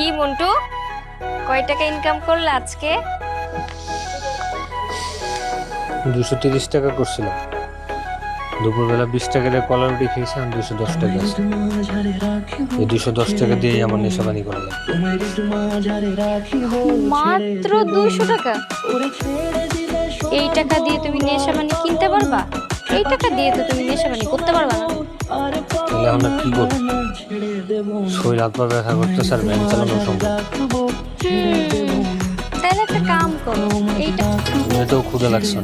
কি মন্টু? কয় টাকা ইনকাম করলে আজকে? দুশো তিরিশ টাকা করছিলাম। দুপুরবেলা বিশ টাকা দিয়ে কলার রুটি খেয়েছিলাম দুশো দশ টাকা আছে। এই দুশো দশ টাকা দিয়ে আমার নেশাবানি করা মাত্র দুশো টাকা? এই টাকা দিয়ে তুমি নেশাবানি কিনতে পারবা? এই টাকা দিয়ে তো তুমি নেশাবানি করতে পারবা না। তাহলে আমরা কি করব? শরীর হাত পা ব্যথা করতে স্যার ব্যাংক চালানো সম্ভব। তাহলে একটা কাম করো এইটা। এটাও ক্ষুদে লাগছে।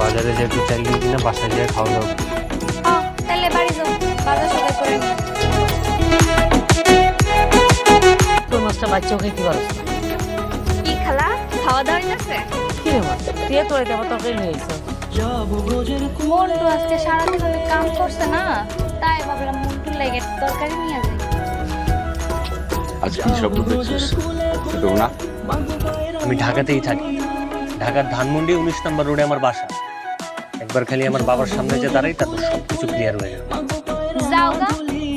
বাজারে যে একটু চাল দিয়ে কিনা বাসায় যেয়ে খাওয়া দাওয়া হ্যাঁ, তাহলে বাড়ি যাও বাজার সবাই করে তোর মাছটা বাচ্চা ওকে কি করছ কি খালা? খাওয়া দাওয়া হইতাছে কি রে মাছ তুই তো এটা তরকারি নিয়ে মন্টু আজকে সারাদিন অনেক কাম করছে না তাই ভাবলাম মন্টুর লাগে তরকারি নিয়ে যাই আজ কি শব্দ পেয়েছিস না আমি ঢাকাতেই থাকি। ঢাকার ধানমন্ডি উনিশ নম্বর রোডে আমার বাসা। একবার খালি আমার বাবার সামনে যে দাঁড়াই তারপর সব কিছু ক্লিয়ার হয়ে যাবে। যাও গা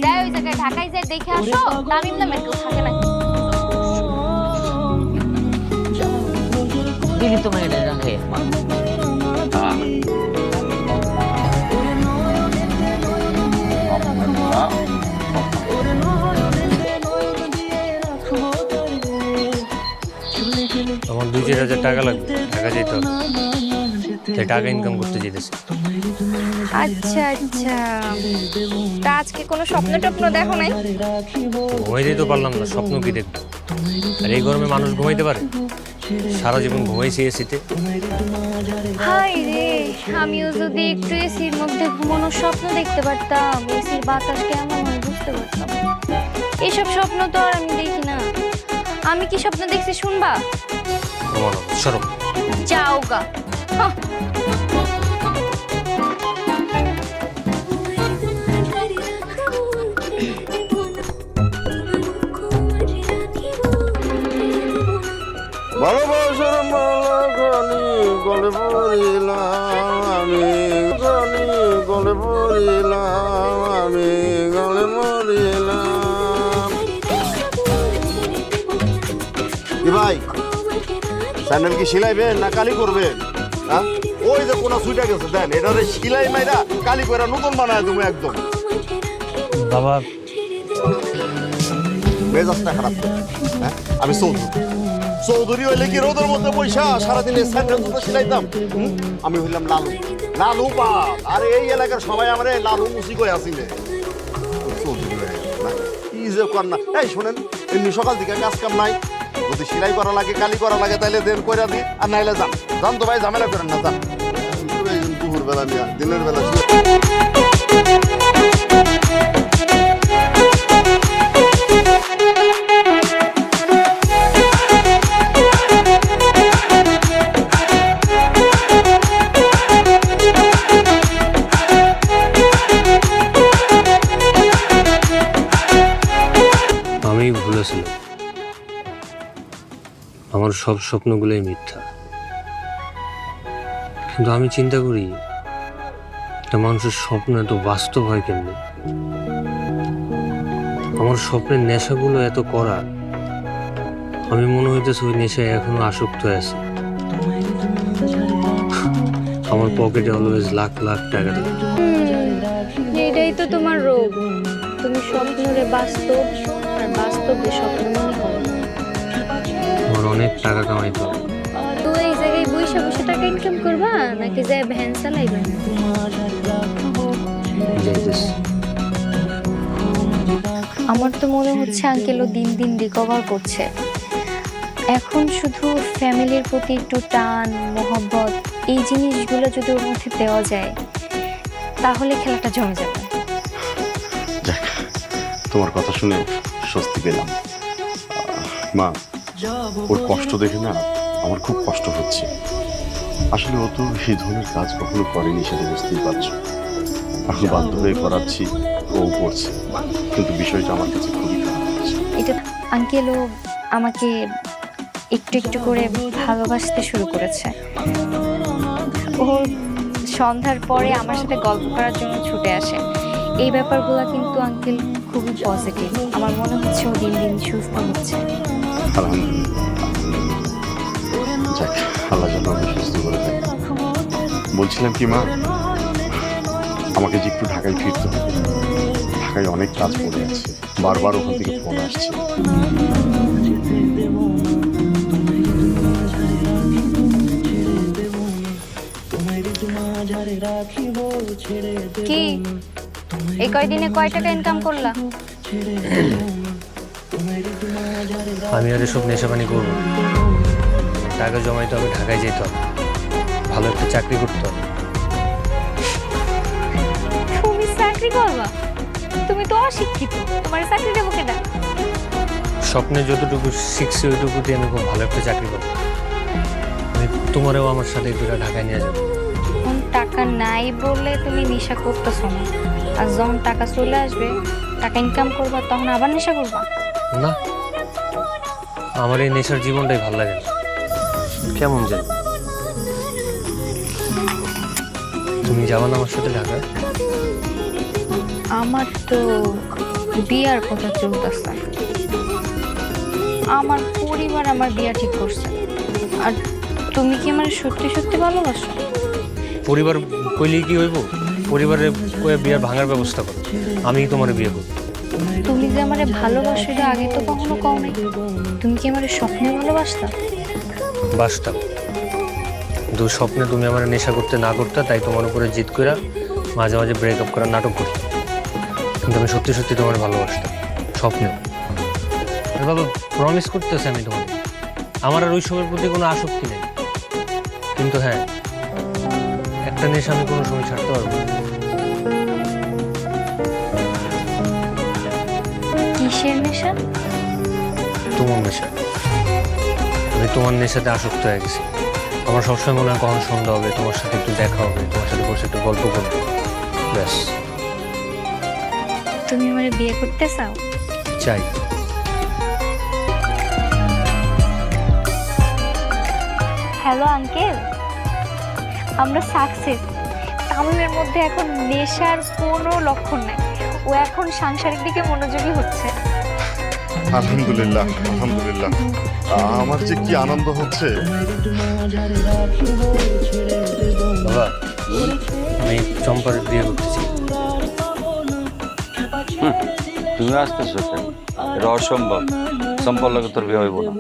যাই ওই জায়গায় ঢাকায় যাই দেখে আসো তামিম নামের কেউ থাকে নাকি দিলি তোমার এটা রাখে আমার দুই চার হাজার টাকা লাগবে টাকা যেতে হবে। তাই টাকা ইনকাম করতে যেতেছে। আচ্ছা আচ্ছা। তা আজকে কোনো স্বপ্ন টপ্ন দেখো নাই? ঘুমাইতেই তো পারলাম না স্বপ্ন কি দেখব? আর এই গরমে মানুষ ঘুমাইতে পারে? সারা জীবন ঘুমাইছি এসিতে হাই রে আমিও যদি একটু এসির মধ্যে ঘুমানোর স্বপ্ন দেখতে পারতাম এসির বাতাস কেমন হয় বুঝতে পারতাম। এইসব স্বপ্ন তো আর আমি দেখি না। আমি কি স্বপ্ন দেখছি শুনবা? ঘুমানো সরো। যাও গা। ভালোবাসার মালা গানি গলে পড়িলাম আমি গানি গলে পড়িলাম। স্যান্ডেল কি সিলাইবেন না কালি করবেন হ্যাঁ ওই যে কোনা সুইটা গেছে দেন এটারে সিলাই মাইরা কালি করে নতুন বানায় তুমি একদম। বাবা। মেজাজটা খারাপ হ্যাঁ? আমি চৌধুরী। চৌধুরী হইলে কি রোদের মধ্যে পয়সা সারাদিন স্যান্ডেল জুতো সিলাইতাম? আমি হইলাম লালু। লালু পাল। আর এই এলাকার সবাই আমার লালু মুসি কই আসিলে। চৌধুরী কি যে কর না। এই শোনেন এমনি সকাল থেকে কাজ কাম নাই। যদি সিলাই করা লাগে, কালি করা লাগে তাহলে দেন কইরা দি, আর নাইলে যান। যান তো ভাই, ঝামেলা করেন না, যান। দুপুর বেলা দিনের বেলা সব স্বপ্নগুলোই মিথ্যা। কিন্তু আমি চিন্তা করি, একটা মানুষের স্বপ্ন এত বাস্তব হয় কেমনি? আমার স্বপ্নের নেশাগুলো এত করা আমি মনে হইতেছে ওই নেশায় এখনও আসক্ত আছে। আমার পকেটে অলওয়েজ লাখ লাখ টাকা থাকে। এটাই তো তোমার রোগ। তুমি স্বপ্নরে বাস্তব, আর বাস্তবে স্বপ্ন মনে করো অনেক টাকা কামাইতে হবে। তো এই জায়গায় বৈশা বসে টাকা ইনকাম করবা? নাকি যায় ভ্যান চালাইবা? যাইতেছি আমার তো মনে হচ্ছে আঙ্কেলও দিন দিন রিকভার করছে। এখন শুধু ফ্যামিলির প্রতি একটু টান মোহব্বত এই জিনিসগুলো যদি ওর মধ্যে দেওয়া যায় তাহলে খেলাটা জমে যাবে। তোমার কথা শুনে স্বস্তি পেলাম। মা ওর কষ্ট দেখে না আমার খুব কষ্ট হচ্ছে। আসলে ও তো এই ধরনের কাজ কখনো করেনি সেটা বুঝতেই পারছ। এখন বাধ্য হয়ে করাচ্ছি, ও করছে। কিন্তু বিষয়টা আমার কাছে খুবই এটা আঙ্কেলও আমাকে একটু একটু করে ভালোবাসতে শুরু করেছে। ও সন্ধ্যার পরে আমার সাথে গল্প করার জন্য ছুটে আসে। এই ব্যাপারগুলো কিন্তু আঙ্কেল খুবই পজিটিভ আমার মনে হচ্ছে ও দিন দিন সুস্থ হচ্ছে। আলহামদুলিল্লাহ। যাক আল্লাহ যেন আমি সুস্থ করে দেয়। বলছিলাম কি মা? আমাকে যে একটু ঢাকায় ফিরতে হবে। ঢাকায় অনেক কাজ পড়ে আছে। বারবার ওখান থেকে ফোন আসছে। কি? এই কয়দিনে কয় টাকা ইনকাম করলা? আমি আর এসব নেশাপানি করব। টাকা জমাইতে হবে ঢাকায় যেতে হবে। ভালো একটা চাকরি করতে হবে। তুমি চাকরি করবা? তুমি তো অশিক্ষিত। তোমার চাকরি দেবো কেনা স্বপ্নে যতটুকু শিখছি ওইটুকু দিয়ে আমি খুব ভালো একটা চাকরি করব। আমি তোমারও আমার সাথে একটু ঢাকায় নিয়ে যাব। এখন টাকা নাই বলে তুমি নেশা করতেছো না আর যখন টাকা চলে আসবে টাকা ইনকাম করবা তখন আবার নেশা করবা? না। আমার এই নেশার জীবনটাই ভালো লাগে না। কেমন যায় তুমি যাবা না আমার সাথে ঢাকায়? আমার তো বিয়ার কথা চলতেছে। আমার পরিবার আমার বিয়া ঠিক করছে। আর তুমি কি আমার সত্যি সত্যি ভালোবাসো? পরিবার কইলেই কি হইব? পরিবারে কয়ে বিয়ার ভাঙার ব্যবস্থা করো। আমি তোমার বিয়ে করব। তুমি যে আমারে ভালোবাসো আগে তো কখনো নাই। তুমি কি আমার স্বপ্নে ভালোবাসতা? বাসতাম। কিন্তু স্বপ্নে তুমি আমার নেশা করতে না করতে, তাই তোমার উপরে জিত করে মাঝে মাঝে ব্রেকআপ করার নাটক করতে কিন্তু আমি সত্যি সত্যি তোমার ভালোবাসতাম স্বপ্নে বাবা প্রমিস করতেছি আমি তোমাকে। আমার আর ওই সময়ের প্রতি কোনো আসক্তি নেই। কিন্তু হ্যাঁ একটা নেশা আমি কোনো সময় ছাড়তে পারব না। নেশা? তোমার নেশা। আমি তোমার নেশাতে আসক্ত হয়ে গেছি। আমার সবসময় মনে হয় কখন সন্ধ্যা হবে তোমার সাথে একটু দেখা হবে তোমার সাথে বসে একটু গল্প করব ব্যাস। তুমি আমার বিয়ে করতে চাও? চাই। Hello uncle. আমরা সাকসেস। তামিমের মধ্যে এখন নেশার কোনো লক্ষণ নাই। ও এখন সাংসারিক দিকে মনোযোগী হচ্ছে। আলহামদুলিল্লাহ আলহামদুলিল্লাহ। আমার যে কি আনন্দ হচ্ছে। বাবা আমি চম্পার বিয়ে করতেছি। তুমি আসতেছো কেন? এটা অসম্ভব। সম্পর্ক লাগে তোর বিয়ে হইব না।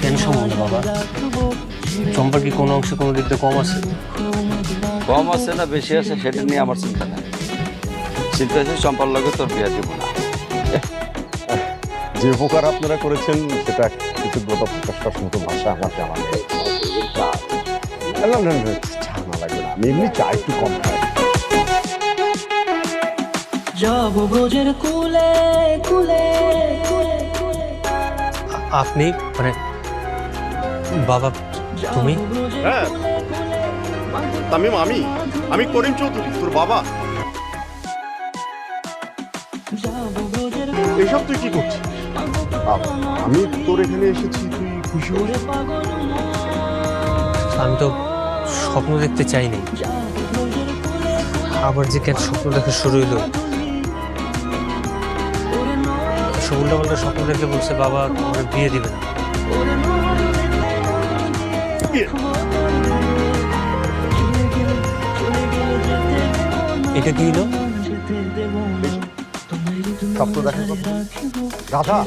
কেন সম্বন্ধ বাবা? চম্পার কি কোনো অংশে কোনো দিক দিয়ে কম আছে? কম আছে না বেশি আছে সেটা নিয়ে আমার চিন্তা নাই। চিন্তা আছে সম্পর্ক লাগে তোর বিয়ে দিব না। যে উপকার আপনারা করেছেন সেটা কৃতজ্ঞতা প্রকাশ করার মতো ভাষা আমার জানা নেই। না, না, না, না, লাগবে না আমি এমনি চাই একটু কম খাই। যাব ভোজের কুলে কুলে আপনি মানে বাবা তুমি? হ্যাঁ। তামিম আমি আমি করিম চৌধুরী তোর বাবা। এইসব তুই কি করছিস? আমি তোর এখানে এসেছি তুই খুশি হয়ে আমি তো স্বপ্ন দেখতে চাইনি। আবার যে কেন স্বপ্ন দেখা শুরু হইল? উল্টাপাল্টা স্বপ্ন দেখে বলছে বাবা আমার বিয়ে দিবে না। এটা কি হলো স্বপ্ন কথা। রাধা,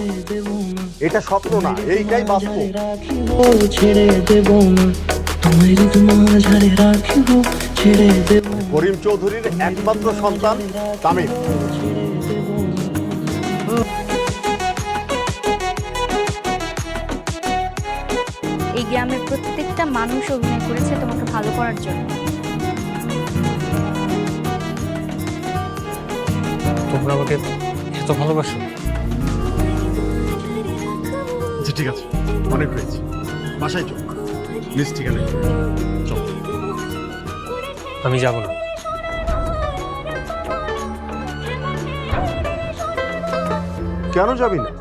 এটা স্বপ্ন না, এইটাই বাস্তব। ছেড়ে দেব ছেড়ে দেব করিম চৌধুরীর একমাত্র সন্তান তামিম। এই গ্রামের প্রত্যেকটা মানুষ অভিনয় করেছে তোমাকে ভালো করার জন্য। তোমরা আমাকে এত ভালোবাসো? আচ্ছা ঠিক আছে। অনেক হয়েছে। বাসায় চল। মিস ঠিকানায় চল। আমি যাব না। কেন যাবি না?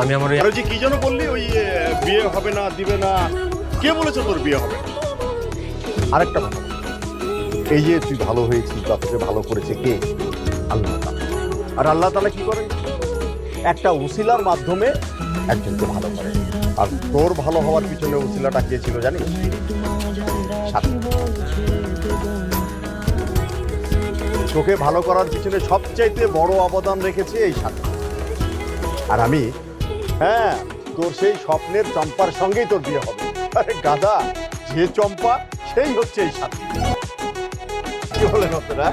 আমি আমার ওই আরও যে কি যেন বললি? ওই এ, বিয়ে হবে না দিবে না। কে বলেছে তোর বিয়ে হবে? আরেকটা কথা। এই যে তুই ভালো হয়েছিস বা তোকে ভালো করেছে কে? আল্লাহ। আর আল্লাহ তালা কি করেন? একটা উসিলার মাধ্যমে একজনকে ভালো করে। আর তোর ভালো হওয়ার পিছনে উসিলাটা কে ছিল জানিস। তোকে ভালো করার পিছনে সবচাইতে বড় অবদান রেখেছে এই সাথে। আর আমি হ্যাঁ তোর সেই স্বপ্নের চম্পার সঙ্গেই তোর বিয়ে হবে। আরে গাদা, যে চম্পা, সেই হচ্ছে এই সাথী। কি বলেন আপনারা